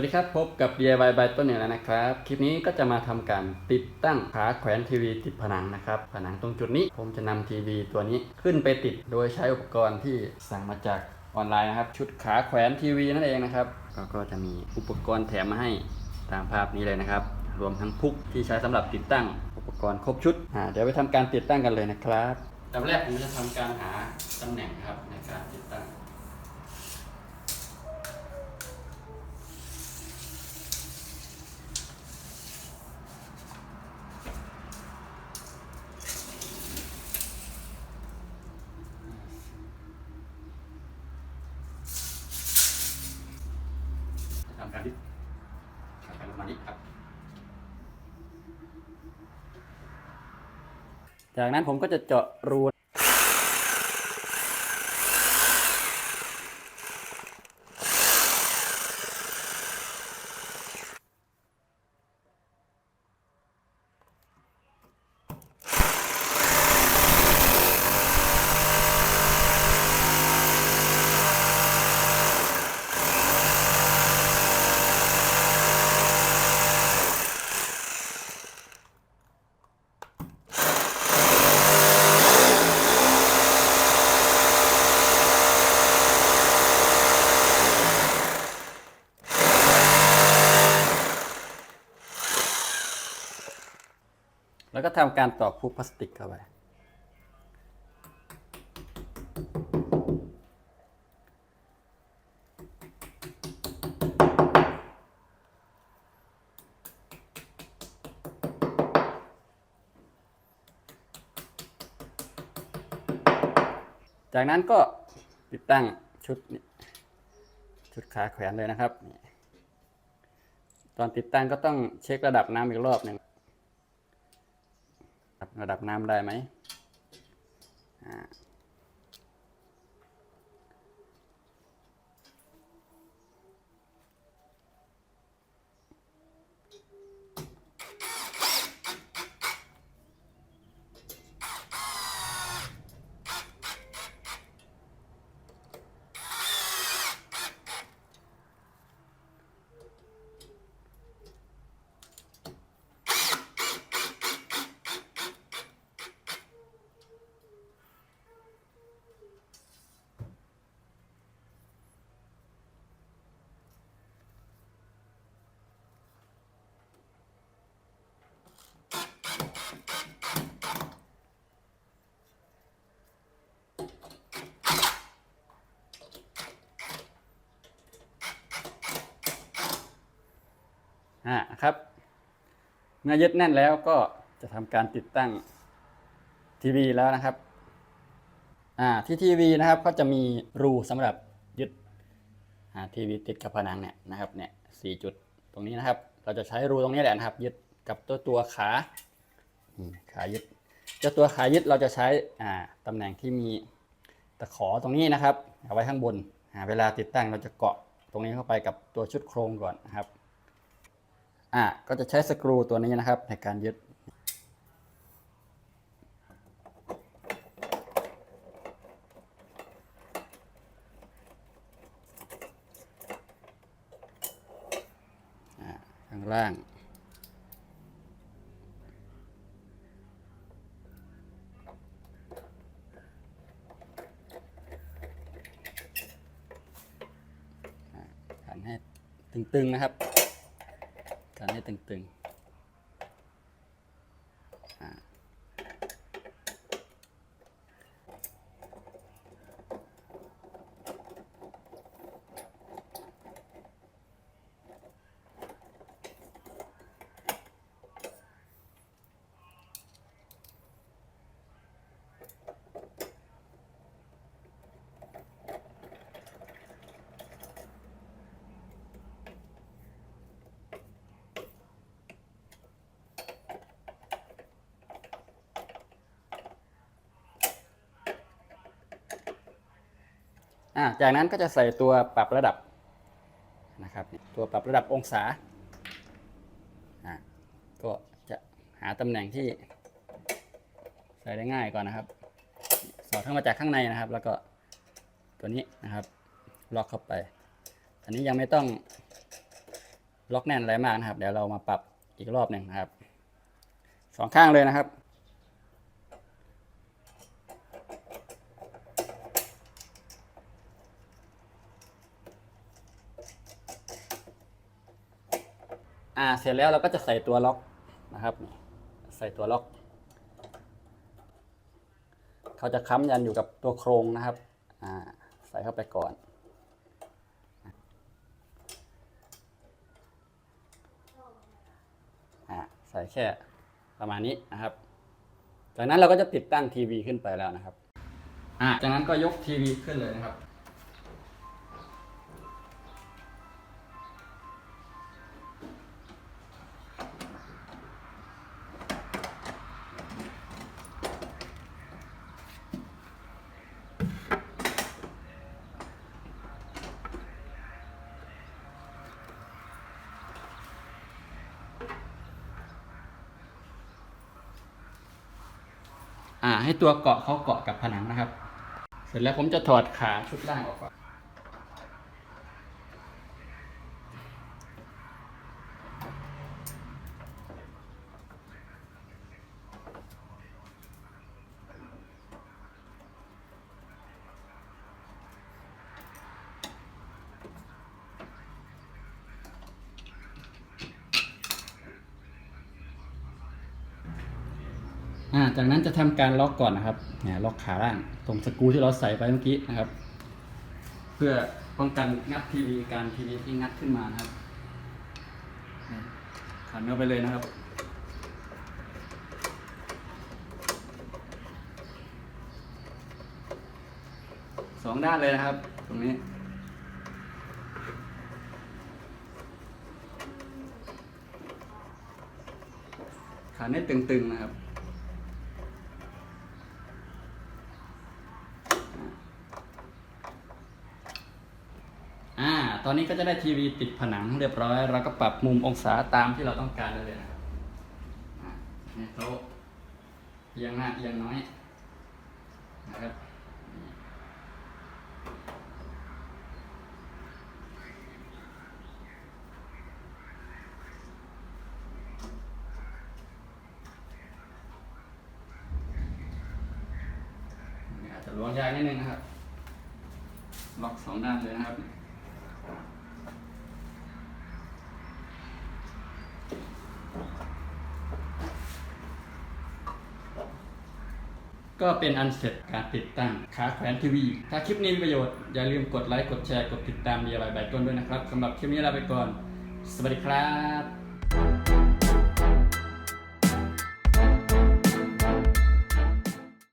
วัสดีครับ พบกับ DIY by ต้นเหนือแล้วนะครับ คลิปนี้ก็จะมาทำการติดตั้งขาแขวนทีวีติดผนังนะครับ ผนังตรงจุดนี้ ผมจะนำทีวีตัวนี้ขึ้นไปติดโดยใช้อุปกรณ์ที่สั่งมาจากออนไลน์นะครับ ชุดขาแขวนทีวีนั่นเองนะครับก็ก็จะมีอุปกรณ์แถมมาให้ตามภาพนี้เลยนะครับ รวมทั้งพุกที่ใช้สำหรับติดตั้งอุปกรณ์ครบชุดเดี๋ยวไปทำการติดตั้งกันเลยนะครับดับแรกผมจะทำการหาตำแหน่งครับในการติดตั้ง ทำการที่ทำการประมาณนี้ครับ จากนั้นผมก็จะเจาะรู แล้วก็ทำการตอกพุกพลาสติกเข้าไป จากนั้นก็ติดตั้งชุดนี้ชุดขาแขวนเลยนะครับ ตอนติดตั้งก็ต้องเช็คระดับน้ำอีกรอบหนึ่ง รับระดับน้ำได้ไหม อ่าครับ เมื่อยึดแน่นแล้วก็จะทำการติดตั้งทีวีแล้วนะครับอ่าที่ทีวีนะครับก็จะมีรูสำหรับยึดอ่าทีวีติดกับผนังเนี่ยนะครับเนี่ยสี่จุดตรงนี้นะครับ เราจะใช้รูตรงนี้แหละนะครับ ยึดกับตัวตัวขาขายึดเจ้าตัวขายึดเราจะใช้อ่าตำแหน่งที่มีตะขอตรงนี้นะครับเอาไว้ข้างบนอ่าเวลาติดตั้งเราจะเกาะตรงนี้เข้าไปกับตัวชุดโครงก่อนนะครับ อะก็จะใช้สกรูตัวนี้นะครับ ในการยึด ข้างล่างขันให้ตึงๆนะครับ การให้ตึงๆ อ่าจากนั้นก็จะใส่ตัวปรับระดับนะครับตัวปรับระดับองศาอ่าก็จะหาตำแหน่งที่ใส่ได้ง่ายก่อนนะครับ สอดเข้ามาจากข้างในนะครับ แล้วก็ตัวนี้นะครับ ล็อกเข้าไป อันนี้ยังไม่ต้องล็อกแน่นอะไรมากนะครับ เดี๋ยวเรามาปรับอีกรอบหนึ่งนะครับสองข้างเลยนะครับ อ่าเสร็จแล้วเราก็จะใส่ตัวล็อกนะครับ ใส่ตัวล็อก เขาจะค้ำยันอยู่กับตัวโครงนะครับอ่าใส่เข้าไปก่อนอใส่แค่ประมาณนี้นะครับ จากนั้นเราก็จะติดตั้งทีวีขึ้นไปแล้วนะครับ จากนั้นก็ยกทีวีขึ้นเลยนะครับ อ่า ให้ตัวเกาะเขาเกาะกับผนังนะครับ เสร็จแล้วผมจะถอดขาชุดล่างออกก่อน อ่าจากนั้นจะทำการล็อกก่อนนะครับเนี่ยล็อกขาล่างตรงสกูที่เราใส่ไปเมื่อกี้นะครับ เพื่อป้องกันงัดทีวีการทีวีที่งัดขึ้นมานะครับขันเข้าไปเลยนะครับสองด้านเลยนะครับ ตรงนี้ขาเน็ตตึงๆนะครับ อ่าตอนนี้ก็จะได้ทีวีติดผนังเรียบร้อย เราก็ปรับมุมองศาตามที่เราต้องการได้เลยนะครับเนี่ยเขาเอียงหน้าเอียงน้อยนะครับนี่นี่อาจจะล้วงยากนิดนึงนะครับ ล็อกสองด้านเลยนะครับ ก็เป็นอันเสร็จการติดตั้งขาแขวนทีวี ถ้าคลิปนี้มีประโยชน์ อย่าลืมกดไลค์ กดแชร์ กดติดตามดีอะไรใบต้นด้วยนะครับสำหรับคลิปนี้ลาไปก่อน สวัสดีครับ